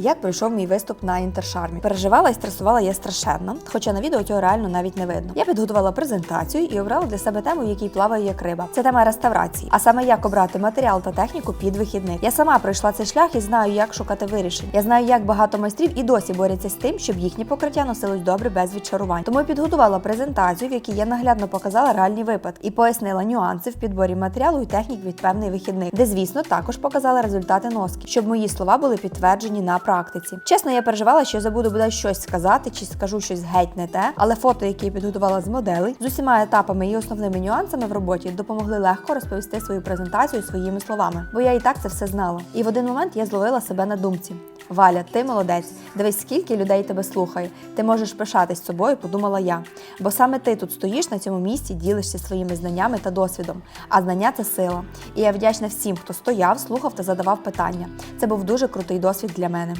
Як пройшов мій виступ на інтершармі? Переживала і стресувала я страшенно, хоча на відео цього реально навіть не видно. Я підготувала презентацію і обрала для себе тему, в якій плаває як риба. Це тема реставрації, а саме як обрати матеріал та техніку під вихідних. Я сама пройшла цей шлях і знаю, як шукати вирішень. Я знаю, як багато майстрів і досі борються з тим, щоб їхнє покриття носилось добре без відчарувань. Тому я підготувала презентацію, в якій я наглядно показала реальні випадки і пояснила нюанси в підборі матеріалу і технік від певних вихідних, де, звісно, також показала результати носки, щоб мої слова були підтверджені на практиці. Чесно, я переживала, що забуду буде щось сказати чи скажу щось геть не те, але фото, які я підготувала з моделей, з усіма етапами і основними нюансами в роботі, допомогли легко розповісти свою презентацію своїми словами, бо я і так це все знала. І в один момент я зловила себе на думці. Валя, ти молодець. Дивись, скільки людей тебе слухає. Ти можеш пишатись собою, подумала я. Бо саме ти тут стоїш на цьому місці, ділишся своїми знаннями та досвідом. А знання це сила. І я вдячна всім, хто стояв, слухав та задавав питання. Це був дуже крутий досвід для мене.